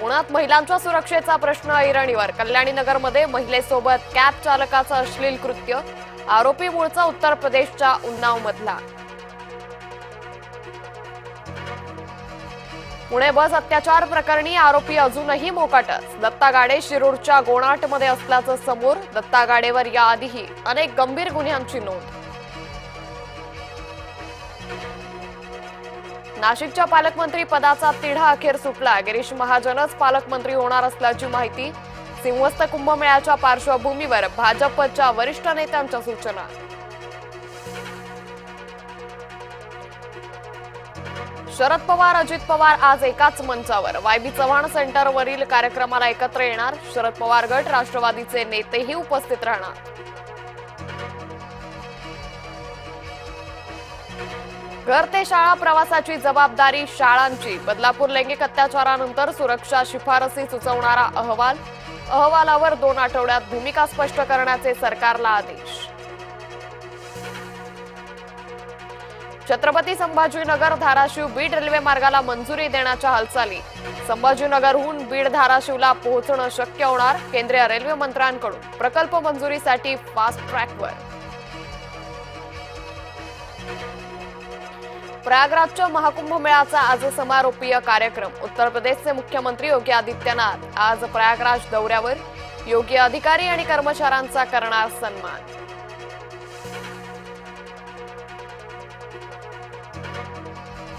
पुण्यात महिलांच्या सुरक्षेचा प्रश्न ऐरणीवर. कल्याणी नगरमध्ये महिलेसोबत कॅब चालकाचं अश्लील कृत्य. आरोपी मूळचा उत्तर प्रदेशच्या उन्नाव मधला पुणे बस अत्याचार प्रकरणी आरोपी अजूनही मोकाटच. दत्ता गाडे शिरूरच्या गोणाटमध्ये असल्याचं समोर दत्ता गाडेवर याआधीही अनेक गंभीर गुन्ह्यांची नोंद. नाशिकच्या पालकमंत्री पदाचा तिढा अखेर सुटला. गिरीश महाजनच पालकमंत्री होणार असल्याची माहिती सिंहस्थ कुंभमेळ्याच्या पार्श्वभूमीवर भाजपच्या वरिष्ठ नेत्यांच्या सूचना. शरद पवार अजित पवार आज एकाच मंचावर. वायबी चव्हाण सेंटरवरील कार्यक्रमाला एकत्र येणार. शरद पवार गट राष्ट्रवादीचे नेतेही उपस्थित राहणार. घर ते शाळा प्रवासाची जबाबदारी शाळांची. बदलापूर लैंगिक अत्याचारानंतर सुरक्षा शिफारसी सुचवणारा अहवाल. अहवालावर दोन आठवड्यात भूमिका स्पष्ट करण्याचे सरकारला आदेश. छत्रपती संभाजीनगर धाराशिव बीड रेल्वे मार्गाला मंजुरी देण्याच्या हालचाली. संभाजीनगरहून बीड धाराशिवला पोहोचणं शक्य होणार केंद्रीय रेल्वे मंत्र्यांकडून. प्रकल्प मंजुरीसाठी फास्ट ट्रॅकवर प्रयागराजच्या महाकुंभ मेळ्याचा आज समारोपीय कार्यक्रम. उत्तर प्रदेशचे मुख्यमंत्री योगी आदित्यनाथ आज प्रयागराज दौऱ्यावर. योग्य अधिकारी आणि कर्मचाऱ्यांचा करणार सन्मान.